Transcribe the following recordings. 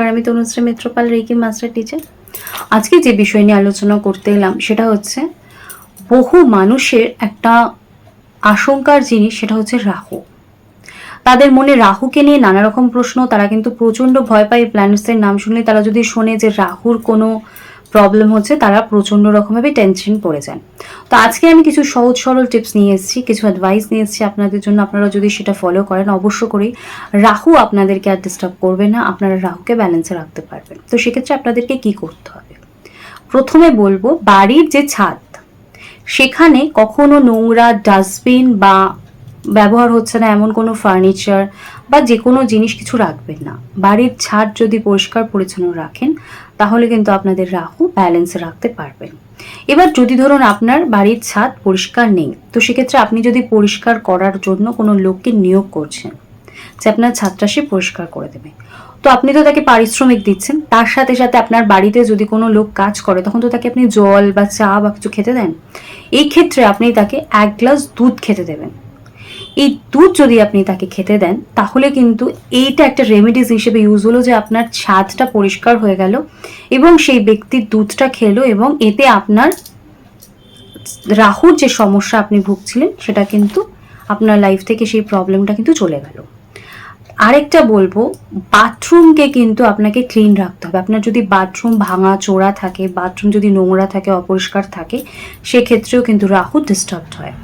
নমস্কার আমি Tanushree Mitrapal reiki master teacher. আজকে যে বিষয় নিয়ে আলোচনা করতে এলাম, সেটা হচ্ছে বহু মানুষের একটা আশঙ্কার জিনিস, সেটা হচ্ছে রাহু। তাদের মনে রাহুকে নিয়ে নানা রকম প্রশ্ন, তারা কিন্তু প্রচণ্ড ভয় পায় প্ল্যানেটসের নাম শুনলে। তারা যদি শোনে যে রাহুর কোনো প্রবলেম হচ্ছে, তারা প্রচণ্ড রকমভাবে টেনশন পড়ে যান তো আজকে আমি কিছু সহজ সরল টিপস নিয়ে এসেছি, কিছু অ্যাডভাইস নিয়ে এসেছি আপনাদের জন্য, আপনারা যদি সেটা ফলো করেন, অবশ্য করেই রাহু আপনাদেরকে আর ডিস্টার্ব করবে না, আপনারা রাহুকে ব্যালেন্সে রাখতে পারবেন। তো সেক্ষেত্রে আপনাদেরকে কি করতে হবে? প্রথমে বলব, বাড়ির যে ছাদ, সেখানে কখনো নোংরা ডাস্টবিন বা ব্যবহার হচ্ছে না, এমন কোনো ফার্নিচার বা যে কোনো জিনিস কিছু রাখবেন না। বাড়ির ছাদ যদি পরিষ্কার পরিচ্ছন্ন রাখেন, তাহলে কিন্তু আপনাদের রাহু ব্যালেন্সে রাখতে পারবেন। এবার যদি ধরুন আপনার বাড়ির ছাদ পরিষ্কার নেই, তো সেক্ষেত্রে আপনি যদি পরিষ্কার করার জন্য কোনো লোককে নিয়োগ করছেন, যে আপনার ছাদটা সে পরিষ্কার করে দেবে। তো আপনি তো তাকে পারিশ্রমিক দিচ্ছেন, তার সাথে সাথে আপনার বাড়িতে যদি কোনো লোক কাজ করে, তখন তো তাকে আপনি জল বা চা বা কিছু খেতে দেন। এই ক্ষেত্রে আপনি তাকে এক গ্লাস দুধ খেতে দেবেন। এই দুধ যদি আপনি তাকে খেতে দেন, তাহলে কিন্তু এইটা একটা রেমেডিস হিসেবে ইউজ হলো যে আপনার ছাদটা পরিষ্কার হয়ে গেল এবং সেই ব্যক্তির দুধটা খেলো এবং এতে আপনার রাহুর যে সমস্যা আপনি ভুগছিলেন, সেটা কিন্তু আপনার লাইফ থেকে সেই প্রবলেমটা কিন্তু চলে গেল। আরেকটা বলব, বাথরুমকে কিন্তু আপনাকে ক্লিন রাখতে হবে। আপনার যদি বাথরুম ভাঙা, চোরা থাকে, বাথরুম যদি নোংরা থাকে, অপরিষ্কার থাকে, সেক্ষেত্রেও কিন্তু রাহু ডিস্টার্বড হয়।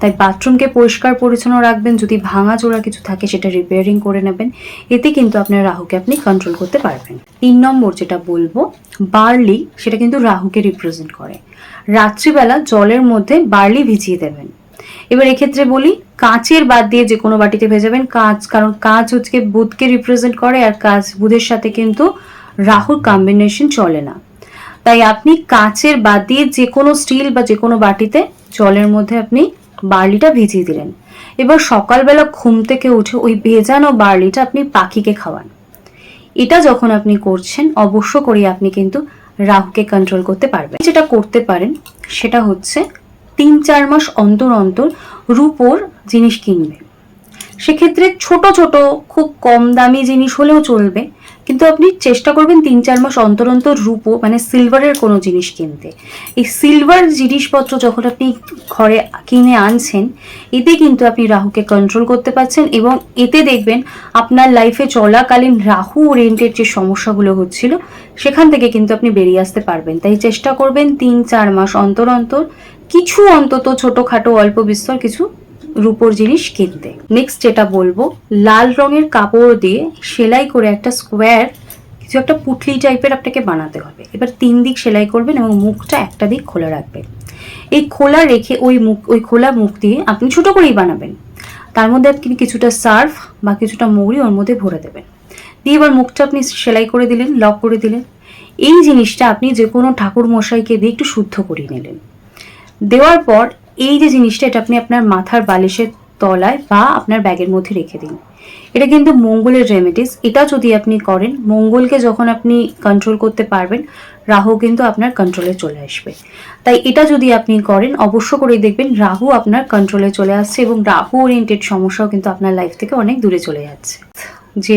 তাই বাথরুমকে পরিষ্কার পরিচ্ছন্ন রাখবেন, যদি ভাঙা, চোরা কিছু থাকে, সেটা রিপেয়ারিং করে নেবেন। এতে কিন্তু আপনার রাহুকে আপনি কন্ট্রোল করতে পারবেন। তিন নম্বর যেটা বলব বার্লি সেটা কিন্তু রাহুকে রিপ্রেজেন্ট করে। রাত্রিবেলা জলের মধ্যে বার্লি ভিজিয়ে দেবেন। এবার এক্ষেত্রে বলি, কাঁচের বাদ দিয়ে যে কোনো বাটিতে ভেজাবেন। কাঁচ, কারণ কাঁচ হচ্ছে বুধকে রিপ্রেজেন্ট করে আর কাঁচ বুধের সাথে কিন্তু রাহুর কম্বিনেশন চলে না। তাই আপনি কাঁচের বাদ দিয়ে যে কোনো স্টিল বা যে কোনো বাটিতে জলের মধ্যে আপনি বার্লিটা ভিজিয়ে দিলেন। এবার সকালবেলা ঘুম থেকে উঠে ওই ভেজানো বার্লিটা আপনি পাখিকে খাওয়ান। এটা যখন আপনি করছেন, অবশ্য করে আপনি কিন্তু রাহুকে কন্ট্রোল করতে পারবেন। যেটা করতে পারেন, সেটা হচ্ছে তিন চার মাস অন্তর অন্তর রুপোর জিনিস কিনবে। সেক্ষেত্রে ছোট ছোট, খুব কম দামি জিনিস হলেও চলবে। কিন্তু আপনি চেষ্টা করবেন তিন চার মাস অন্তর অন্তর রূপো মানে সিলভারের কোনো জিনিস কিনতে। এই সিলভার জিনিসপত্র যখন আপনি ঘরে কিনে আনছেন, এতে কিন্তু আপনি রাহুকে কন্ট্রোল করতে পারছেন এবং এতে দেখবেন আপনার লাইফে চলাকালীন রাহু ওরিয়েন্টেড যে সমস্যাগুলো হচ্ছিল, সেখান থেকে কিন্তু আপনি বেরিয়ে আসতে পারবেন। তাই চেষ্টা করবেন তিন চার মাস অন্তর অন্তর, কিছু অন্তত ছোটোখাটো অল্প বিস্তর কিছু রূপোর জিনিস কিনতে। নেক্সট যেটা বলব, লাল রঙের কাপড় দিয়ে সেলাই করে একটা স্কোয়ার কিছু একটা পুটলি টাইপের আপনাকে বানাতে হবে। এবার তিন দিক সেলাই করবেন এবং মুখটা একটা দিক খোলা রাখবেন। এই খোলা রেখে ওই মুখ, ওই খোলা মুখ দিয়ে আপনি ছোট করেই বানাবেন। তার মধ্যে আপনি কিছুটা সার্ফ বা কিছুটা মৌরি ওর মধ্যে ভরে দেবেন। দিয়ে এবার মুখটা আপনি সেলাই করে দিলেন, লক করে দিলেন। এই জিনিসটা আপনি যে কোনো ঠাকুর মশাইকে দিয়ে একটু শুদ্ধ করিয়ে নিলেন। দেওয়ার পর এই যে জিনিসটা, এটা আপনি আপনার মাথার বালিশের তলায় বা আপনার ব্যাগের মধ্যে রেখে দিন। এটা কিন্তু মঙ্গলের রেমেডিস এটা যদি আপনি করেন, মঙ্গলকে যখন আপনি কন্ট্রোল করতে পারবেন, রাহু কিন্তু আপনার কন্ট্রোলে চলে আসবে। তাই এটা যদি আপনি করেন, অবশ্য করেই দেখবেন রাহু আপনার কন্ট্রোলে চলে আসছে এবং রাহু ওরিয়েন্টেড সমস্যাও কিন্তু আপনার লাইফ থেকে অনেক দূরে চলে যাচ্ছে। যে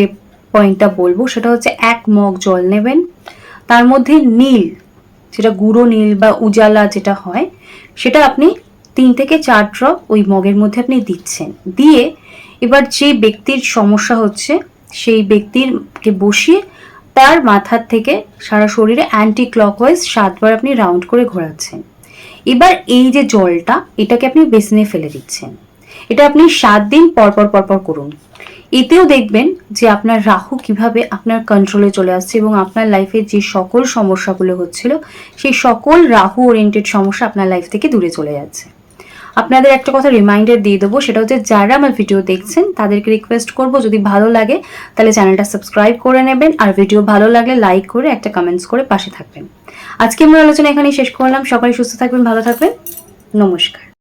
পয়েন্টটা বলব, সেটা হচ্ছে এক মগ জল নেবেন। তার মধ্যে নীল, যেটা গুঁড়ো নীল বা উজালা যেটা হয়, সেটা আপনি তিন থেকে চার ড্রপ ওই মগের মধ্যে আপনি দিচ্ছেন। দিয়ে এবার যে ব্যক্তির সমস্যা হচ্ছে, সেই ব্যক্তিরকে বসিয়ে তার মাথার থেকে সারা শরীরে অ্যান্টি ক্লকওয়াইজ সাতবার আপনি রাউন্ড করে ঘোরাচ্ছেন। এবার এই যে জলটা, এটাকে আপনি বেসিনে ফেলে দিচ্ছেন। এটা আপনি সাত দিন পরপর পরপর করুন। এতেও দেখবেন যে আপনার রাহু কীভাবে আপনার কন্ট্রোলে চলে আসছে এবং আপনার লাইফে যে সকল সমস্যাগুলো হচ্ছিল, সেই সকল রাহু ওরিয়েন্টেড সমস্যা আপনার লাইফ থেকে দূরে চলে যাচ্ছে। আপনাদের একটা কথা রিমাইন্ডার দিয়ে দেবো, সেটা হচ্ছে যারা আমার ভিডিও দেখছেন, তাদেরকে রিকোয়েস্ট করব, যদি ভালো লাগে, তাহলে চ্যানেলটা সাবস্ক্রাইব করে নেবেন, আর ভিডিও ভালো লাগলে লাইক করে একটা কমেন্টস করে পাশে থাকবেন। আজকে আমরা আলোচনা এখানেই শেষ করলাম সকালে সুস্থ থাকবেন, ভালো থাকবেন, নমস্কার।